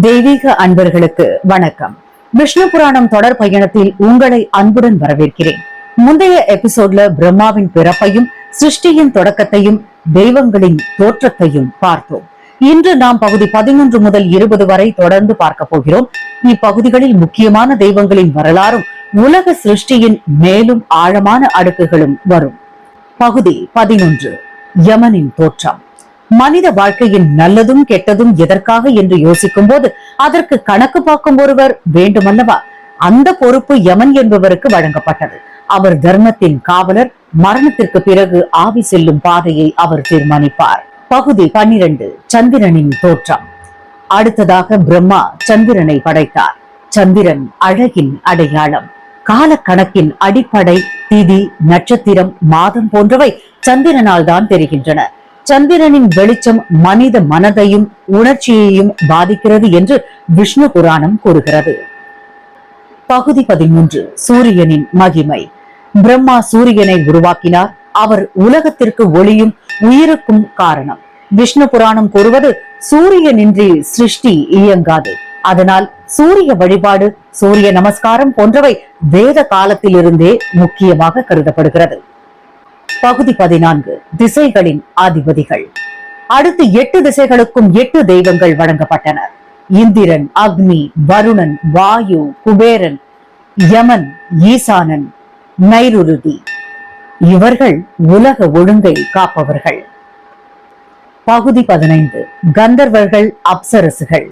தெய்வீக அன்பர்களுக்கு வணக்கம். விஷ்ணு புராணம் தொடர் பயணத்தில் உங்களை அன்புடன் வரவேற்கிறேன். முந்தைய எபிசோட்ல பிரம்மாவின் பிறப்பையும் சிருஷ்டியின் தொடக்கத்தையும் தெய்வங்களின் தோற்றத்தையும் பார்த்தோம். இன்று நாம் பகுதி பதிமூன்று முதல் இருபது வரை தொடர்ந்து பார்க்க போகிறோம். இப்பகுதிகளில் முக்கியமான தெய்வங்களின் வரலாறும் உலக சிருஷ்டியின் மேலும் ஆழமான அடுக்குகளும் வரும். பகுதி பதினொன்று யமனின் தோற்றம். மனித வாழ்க்கையின் நல்லதும் கெட்டதும் எதற்காக என்று யோசிக்கும் போது அதற்கு கணக்கு பார்க்கும் ஒருவர் வேண்டுமல்லவா? அந்த பொறுப்பு யமன் என்பவருக்கு வழங்கப்பட்டது. அவர் தர்மத்தின் காவலர் மரணத்திற்கு பிறகு ஆவி செல்லும் பாதையை அவர் தீர்மானிப்பார். பகுதி பன்னிரண்டு சந்திரனின் தோற்றம். அடுத்ததாக பிரம்மா சந்திரனை படைத்தார். சந்திரன் அழகின் அடையாளம். காலக்கணக்கின் அடிப்படை திதி நட்சத்திரம் மாதம் போன்றவை சந்திரனால் தான் தெரிகின்றன. சந்திரனின் வெளிச்சம் மனித மனதையும் உணர்ச்சியையும் பாதிக்கிறது என்று விஷ்ணு புராணம் கூறுகிறது. பகுதி பதிமூன்று. சூரியனின் மகிமை. பிரம்மா சூரியனை உருவாக்கினார். அவர் உலகத்திற்கு ஒளியும் உயிருக்கும் காரணம். விஷ்ணு புராணம் கூறுவது சூரியனின்றி சிருஷ்டி இயங்காது. அதனால் சூரிய வழிபாடு சூரிய நமஸ்காரம் போன்றவை வேத காலத்திலிருந்தே முக்கியமாக கருதப்படுகிறது. பகுதி பதினான்கு திசைகளின் அதிபதிகள் அடுத்து எட்டு திசைகளுக்கும் எட்டு தெய்வங்கள் வழங்கப்பட்டனர் இந்திரன் அக்னி வருணன் வாயு குபேரன் யமன் ஈசானன் நைருருதி. இவர்கள் உலக ஒழுங்கை காப்பவர்கள். பகுதி பதினைந்து கந்தர்வர்கள் அப்சரசுகள்.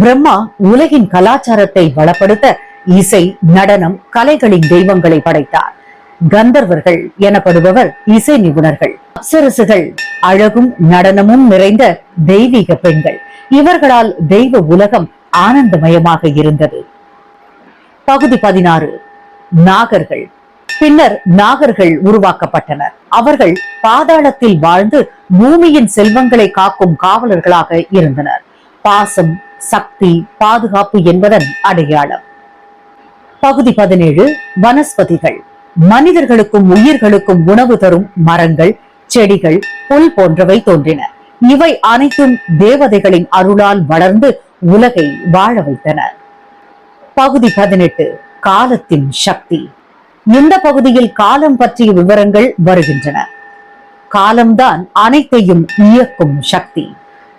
பிரம்மா உலகின் கலாச்சாரத்தை வளப்படுத்த இசை நடனம் கலைகளின் தெய்வங்களை படைத்தார். கந்தர்வர்கள் எனப்படுபவர் இசை நிபுணர்கள். அப்சரசுகள் அழகும் நடனமும் நிறைந்த தெய்வீக பெண்கள். இவர்களால் தெய்வ உலகம் ஆனந்தமயமாக இருந்தது. பகுதி பதினாறு. நாகர்கள். பின்னர் நாகர்கள் உருவாக்கப்பட்டனர். அவர்கள் பாதாளத்தில் வாழ்ந்து பூமியின் செல்வங்களை காக்கும் காவலர்களாக இருந்தனர். பாசம் சக்தி பாதுகாப்பு என்பதன் அடையாளம். பகுதி பதினேழு. வனஸ்பதிகள். மனிதர்களுக்கும் உயிர்களுக்கும் உணவு தரும் மரங்கள் செடிகள் புல் போன்றவை தோன்றின. இவை அனைத்தும் தேவதைகளின் அருளால் வளர்ந்து உலகை வாழ வைத்தன. பகுதி பதினெட்டு காலத்தின் சக்தி. இந்த பகுதியில் காலம் பற்றிய விவரங்கள் வருகின்றன. காலம்தான் அனைத்தையும் இயக்கும் சக்தி.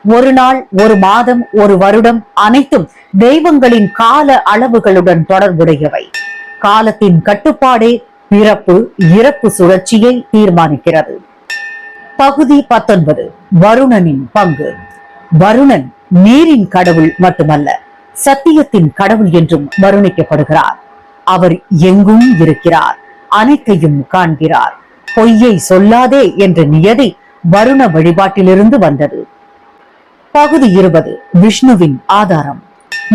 ஒரு நாள் ஒரு மாதம் ஒரு வருடம் அனைத்தும் தெய்வங்களின் கால அளவுகளுடன் தொடர்புடையவை. காலத்தின் கட்டுப்பாடே பிறப்பு இறப்பு சுழற்சியை தீர்மானிக்கிறது. பகுதி பத்தொன்பது வருணனின் பங்கு. வருணன் நீரின் கடவுள் மட்டுமல்ல சத்தியத்தின் கடவுள் என்றும் வருணிக்கப்படுகிறார். அவர் எங்கும் இருக்கிறார் அனைத்தையும் காண்கிறார். பொய்யை சொல்லாதே என்ற நியதி வருண வழிபாட்டிலிருந்து வந்தது. பகுதி இருபது விஷ்ணுவின் ஆதாரம்.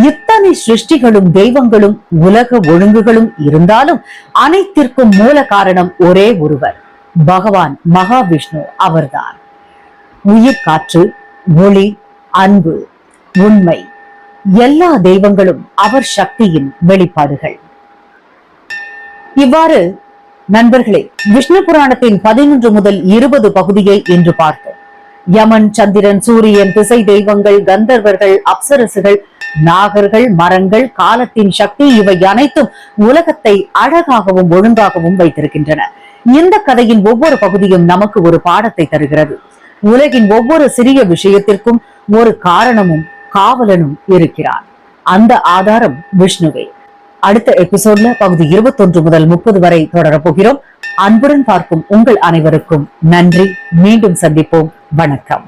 இத்தனை சிருஷ்டிகளும் தெய்வங்களும் உலக ஒழுங்குகளும் இருந்தாலும் அனைத்திற்கும் மூல காரணம் ஒரே ஒருவர். பகவான் மகாவிஷ்ணு அவர்தான். உயிர் காற்று ஒளி அன்பு உண்மை எல்லா தெய்வங்களும் அவர் சக்தியின் வெளிப்பாடுகள். இவ்வாறு நண்பர்களே விஷ்ணு புராணத்தின் பதினொன்று முதல் இருபது பகுதியை இன்று பார்த்தோம். யமன் சந்திரன் சூரியன் திசை தெய்வங்கள் கந்தர்வர்கள் அப்சரசுகள் நாகர்கள் மரங்கள் காலத்தின் சக்தி இவை அனைத்தும் உலகத்தை அழகாகவும் ஒழுங்காகவும் வைத்திருக்கின்றன. இந்த கதையின் ஒவ்வொரு பகுதியும் நமக்கு ஒரு பாடத்தை தருகிறது. உலகின் ஒவ்வொரு சிறிய விஷயத்திற்கும் ஒரு காரணமும் காவலனும் இருக்கிறார். அந்த ஆதாரம் விஷ்ணுவே. அடுத்த எபிசோட்ல பகுதி இருபத்தொன்று முதல் முப்பது வரை தொடரப் போகிறோம். அன்புடன் பார்க்கும் உங்கள் அனைவருக்கும் நன்றி. மீண்டும் சந்திப்போம். வணக்கம்.